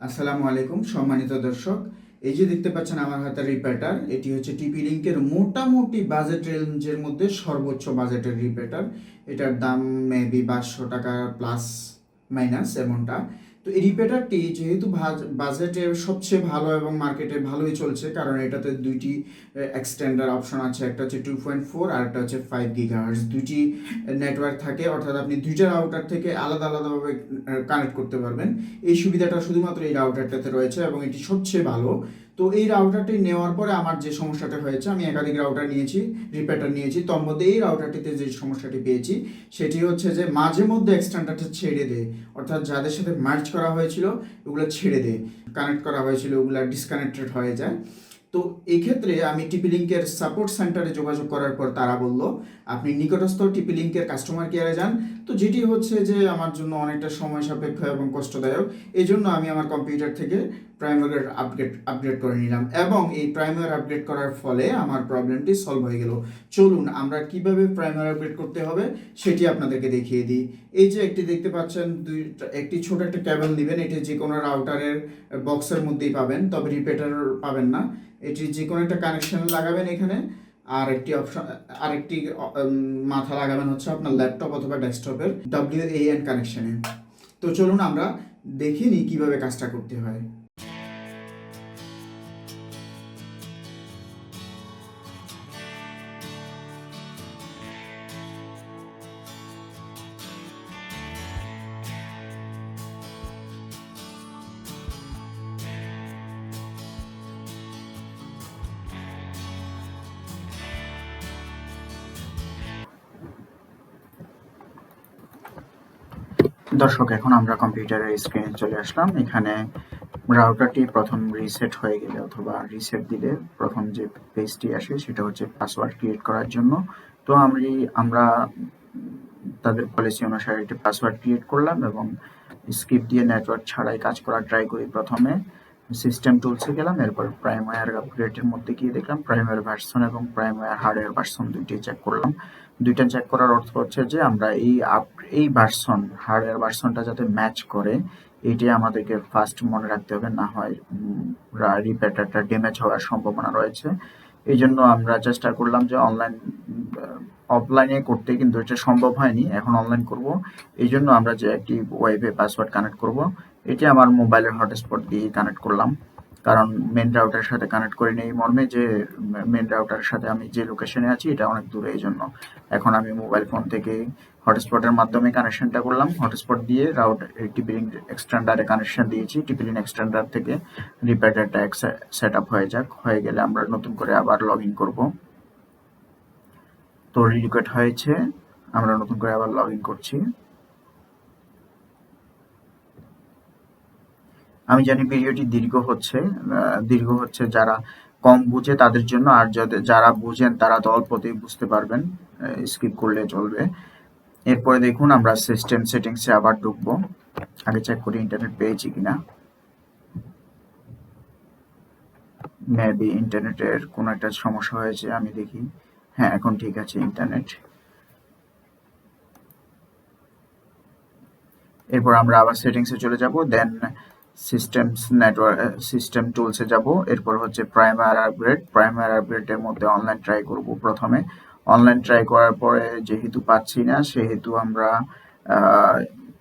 আসসালামু আলাইকুম, সম্মানিত দর্শক। এই যে দেখতে পাচ্ছেন আমার হাতে রিপেটার এটি হচ্ছে টিপি লিঙ্কের মোটামুটি বাজেট রেঞ্জের মধ্যে সর্বোচ্চ বাজেটের রিপেটার এটার দাম মেবি পাঁচশো টাকা প্লাস মাইনাস এমনটা। তো এই রিপেটারটি যেহেতু বাজেটে সবচেয়ে ভালো এবং মার্কেটে ভালোই চলছে, কারণ এটাতে দুইটি এক্সটেন্ডার অপশন আছে, একটা হচ্ছে টু পয়েন্ট ফোর আর একটা হচ্ছে ফাইভ গিগাহার্স দুইটি নেটওয়ার্ক থাকে, অর্থাৎ আপনি দুইটা রাউটার থেকে আলাদা আলাদাভাবে কানেক্ট করতে পারবেন। এই সুবিধাটা শুধুমাত্র এই রাউটারটাতে রয়েছে এবং এটি সবচেয়ে ভালো। তো এই রাউটারটি নেওয়ার পরে আমার যে সমস্যাটা হয়েছে, আমি একাধিক রাউটার নিয়েছি রিপেটার নিয়েছি। তোর মধ্যে এই রাউটারটিতে যে সমস্যাটি পেয়েছি, সেটি হচ্ছে যে মাঝে মধ্যে এক্সটেন্ডারটা ছেড়ে দেয়। অর্থাৎ যাদের সাথে মার্চ করা হয়েছিল ওগুলো ছেড়ে দেয়। কানেক্ট করা হয়েছিল ওগুলো ডিসকানেক্টেড হয়ে যায়। তো এই ক্ষেত্রে আমি টিপি লিঙ্কের সাপোর্ট সেন্টারে যোগাযোগ করার পর তারা বলল, আপনি নিকটস্থ টিপি লিঙ্কের কাস্টমার কেয়ারে যান। তো যেটি হচ্ছে যে আমার জন্য অনেকটা সময় সাপেক্ষ এবং কষ্টদায়ক এই জন্য আমি আমার কম্পিউটার থেকে প্রাইমার আপগ্রেড আপগ্রেড করে নিলাম এবং এই প্রাইমার আপগ্রেড করার ফলে আমার প্রবলেমটি সলভ হয়ে গেল। চলুন, আমরা কীভাবে প্রাইমার আপগ্রেড করতে হবে সেটি আপনাদেরকে দেখিয়ে দিই। এই যে একটি দেখতে পাচ্ছেন, দুই, একটি ছোট একটা কেবল নেবেন, এটি যে কোনো রাউটারের বক্সের মধ্যেই পাবেন, তবে রিপেটার পাবেন না। এটি যে কোনো একটা কানেকশন লাগাবেন এখানে। আর একটি অপশন আরেকটি মাথা লাগাবেন হচ্ছে আপনার ল্যাপটপ অথবা ডেস্কটপের ডাব্লিউ এন কানেকশনে তো চলুন আমরা দেখিনি নিই কীভাবে কাজটা করতে হয়। দর্শক, এখন আমরা কম্পিউটারের স্ক্রিনে চলে আসলাম। এখানে রাউটারটি প্রথম রিসেট হয়ে গেলে অথবা রিসেট দিলে প্রথম যে পেজটি আসে সেটা হচ্ছে পাসওয়ার্ড ক্রিয়েট করার জন্য। তো আমি, আমরা তাদের পলিসি অনুসারে একটি পাসওয়ার্ড ক্রিয়েট করলাম এবং স্কিপ দিয়ে নেটওয়ার্ক ছাড়াই কাজ করার ট্রাই করি প্রথমে। সিস্টেম টুলসে গেলাম, এরপর প্রাইমার আপগ্রেডের মধ্যে গিয়ে দেখলাম প্রাইমার ভার্সন এবং প্রাইমার হার্ডওয়্যার ভার্সন দুইটি চেক করলাম। দুইটা চেক করার অর্থ হচ্ছে যে আমরা এই আপ এই ভার্সন হার্ডওয়্যার ভার্সনটা যাতে ম্যাচ করে এটি আমাদেরকে ফার্স্ট মনে রাখতে হবে, না হয় রিপেটারটা ড্যামেজ হওয়ার সম্ভাবনা রয়েছে। এই জন্য আমরা চেষ্টা করলাম যে অনলাইন অফলাইনে করতে, কিন্তু এটা সম্ভব হয়নি, এখন অনলাইন করব। এই জন্য আমরা যে একটি ওয়েবে পাসওয়ার্ড কানেক্ট করব, এটি আমার মোবাইলের হটস্পট দিয়ে কানেক্ট করলাম। কারণ মেন রাউটারের সাথে কানেক্ট করে নেই মর্মে যে মেন রাউটারের সাথে আমি যে লোকেশনে আছি, এটা অনেক দূরে এই জন্য। এখন আমি মোবাইল ফোন থেকে হটস্পটের মাধ্যমে কানেকশনটা করলাম। হটস্পট দিয়ে রাউটার টিপিলিং এক্সটেন্ডারে কানেকশন দিয়েছি। টিপিলিং এক্সটেন্ডার থেকে রিপেটারটা সেট আপ হয়ে যাক। হয়ে গেলে আমরা নতুন করে আবার লগ ইন করব। তো রিকোয়েট হয়েছে। আমরা নতুন করে আবার লগ ইন করছি। আমি জানি ভিডিওটি দীর্ঘ হচ্ছে দীর্ঘ হচ্ছে যারা কম বুঝে তাদের জন্য, আর যারা বুঝেন তারা তো অল্পতেই বুঝতে পারবেন স্কিপ করলে চলবে। এরপরে দেখুন আমরা সিস্টেম সেটিংসে আবার ঢুকবো। আগে চেক করি ইন্টারনেট পেয়েছি কিনা। মেবি ইন্টারনেটের কোনো একটা সমস্যা হয়েছে, আমি দেখি। হ্যাঁ এখন ঠিক আছে ইন্টারনেট এরপর আমরা আবার সেটিংসে চলে যাব দেন সিস্টেমস নেটওয়ার্ক সিস্টেম টুলসে যাব। এরপর হচ্ছে প্রাইমার আপগ্রেড প্রাইমার আপগ্রেডের মধ্যে অনলাইন ট্রাই করব প্রথমে। অনলাইন ট্রাই করার পরে যেহেতু পাচ্ছি না, সেহেতু আমরা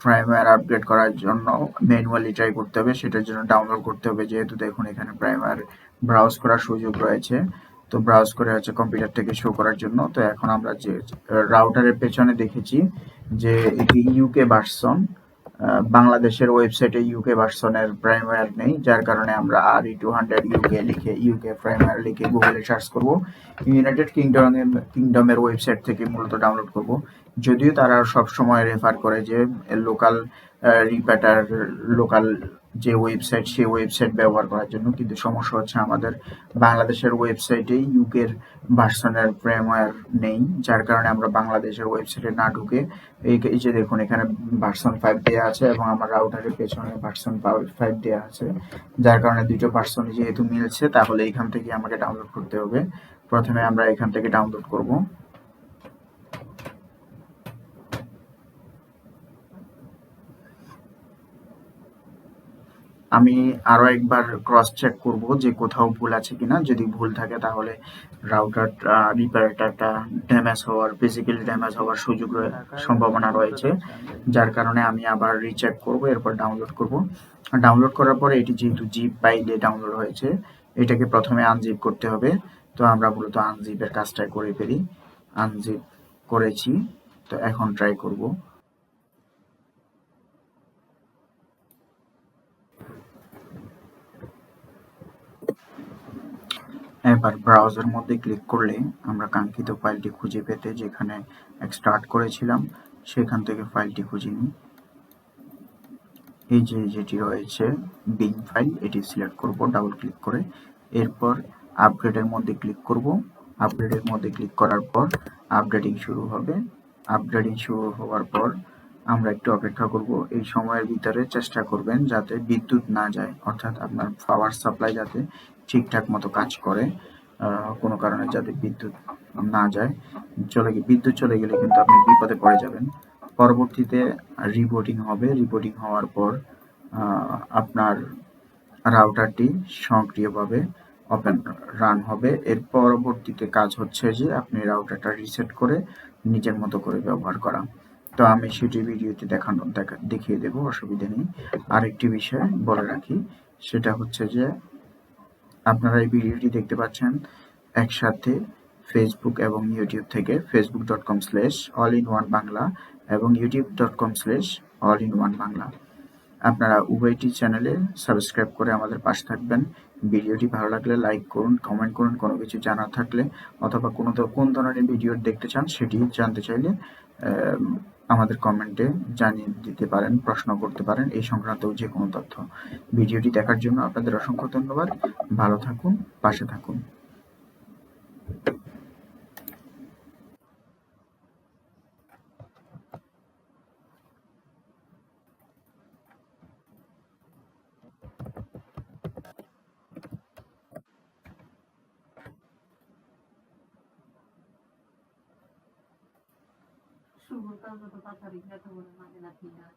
প্রাইমার আপগ্রেড করার জন্য ম্যানুয়ালি ট্রাই করতে হবে। সেটার জন্য ডাউনলোড করতে হবে। যেহেতু দেখুন এখানে প্রাইমার ব্রাউজ করার সুযোগ রয়েছে। তো ব্রাউজ করে হচ্ছে কম্পিউটার থেকে শো করার জন্য। তো এখন আমরা যে রাউটারের পেছনে দেখেছি যে এটি ইউকে ভার্সন বাংলাদেশের ওয়েবসাইটে ইউকে ভার্সনের প্রাইমার নেই, যার কারণে আমরা আর ই টু হান্ড্রেড ইউকে লিখে ইউকে প্রাইমার লিখে গুগলে সার্চ করব। ইউনাইটেড কিংডমের কিংডমের ওয়েবসাইট থেকে মূলত ডাউনলোড করব। যদিও তারা সব সময় রেফার করে যে লোকাল রিপ্যাটার লোকাল যে ওয়েবসাইট সেই ওয়েবসাইট ব্যবহার করার জন্য। কিন্তু সমস্যা হচ্ছে আমাদের বাংলাদেশের ওয়েবসাইটে ইউকের ভার্সনের প্রেমওয়্যার নেই, যার কারণে আমরা বাংলাদেশের ওয়েবসাইটে না ঢুকে এই যে দেখুন, এখানে ভার্সন ফাইভ দেওয়া আছে এবং আমার রাউটারের পেছনে ভার্সন ফাইভ দেওয়া আছে। যার কারণে দুটো ভার্সন যেহেতু মিলছে, তাহলে এখান থেকে আমাকে ডাউনলোড করতে হবে। প্রথমে আমরা এখান থেকে ডাউনলোড করব। আমি আরও একবার ক্রস চেক করব যে কোথাও ভুল আছে কিনা। যদি ভুল থাকে তাহলে রাউটার রিপেয়ারটা ড্যামেজ হওয়ার বেসিক্যালি ড্যামেজ হওয়ার সুযোগ সম্ভাবনা রয়েছে। যার কারণে আমি আবার রিচেক করব, এরপর ডাউনলোড করব। ডাউনলোড করার পরে এটি যেহেতু জিপ ফাইলে ডাউনলোড হয়েছে, এটাকে প্রথমে আনজিপ করতে হবে। তো আমরা মূলত আনজিপের কাজটাই করে ফেলি। আনজিপ করেছি। তো এখন ট্রাই করব। এবার ব্রাউজার মধ্যে ক্লিক করলে আমরা কাঙ্ক্ষিত ফাইলটি খুঁজে পেতে যেখানে স্টার্ট করেছিলাম, সেখান থেকে ফাইলটি খুঁজে নিই। এই যে যেটি রয়েছে বিং ফাইল এটি সিলেক্ট করব ডাবল ক্লিক করে। এরপর আপগ্রেডের মধ্যে ক্লিক করব। আপগ্রেডের মধ্যে ক্লিক করার পর আপডেটিং শুরু হবে। আপগ্রেডিং শুরু হওয়ার পর আমরা একটু অপেক্ষা করব। এই সময়ের ভিতরে চেষ্টা করবেন যাতে বিদ্যুৎ না যায়, অর্থাৎ আপনার পাওয়ার সাপ্লাই যাতে ঠিকঠাক মতো কাজ করে কোনো কারণে যাতে বিদ্যুৎ না যায়। চলে গিয়ে বিদ্যুৎ চলে গেলে কিন্তু আপনি বিপদে পড়ে যাবেন। পরবর্তীতে রিপোর্টিং হবে। রিপোর্টিং হওয়ার পর আপনার রাউটারটি সক্রিয়ভাবে ওপেন রান হবে। এর পরবর্তীতে কাজ হচ্ছে যে আপনি রাউটারটা রিসেট করে নিজের মতো করে ব্যবহার করা। তো আমি সেটি ভিডিওতে দেখানো, দেখা, দেখিয়ে দেব, অসুবিধা নেই। আরেকটি বিষয় বলে রাখি, সেটা হচ্ছে যে আপনারা এই ভিডিওটি দেখতে পাচ্ছেন একসাথে ফেসবুক এবং ইউটিউব থেকে Facebook dot com slash all in one Bangla এবং YouTube dot com slash all in one Bangla. আপনারা উভয়টি চ্যানেলে সাবস্ক্রাইব করে আমাদের পাশে থাকবেন। ভিডিওটি ভালো লাগলে লাইক করুন, কমেন্ট করুন, কোনো কিছু জানার থাকলে অথবা কোনো কোন ধরনের ভিডিও দেখতে চান, সেটি জানতে চাইলে আমাদের কমেন্টে জানিয়ে দিতে পারেন, প্রশ্ন করতে পারেন এই সংক্রান্ত যে কোনো তথ্য। ভিডিওটি দেখার জন্য আপনাদের অসংখ্য ধন্যবাদ। ভালো থাকুন, পাশে থাকুন। শুভর কাজ তো তাড়াতাড়ি ব্যথা করে মানে না ঠিক না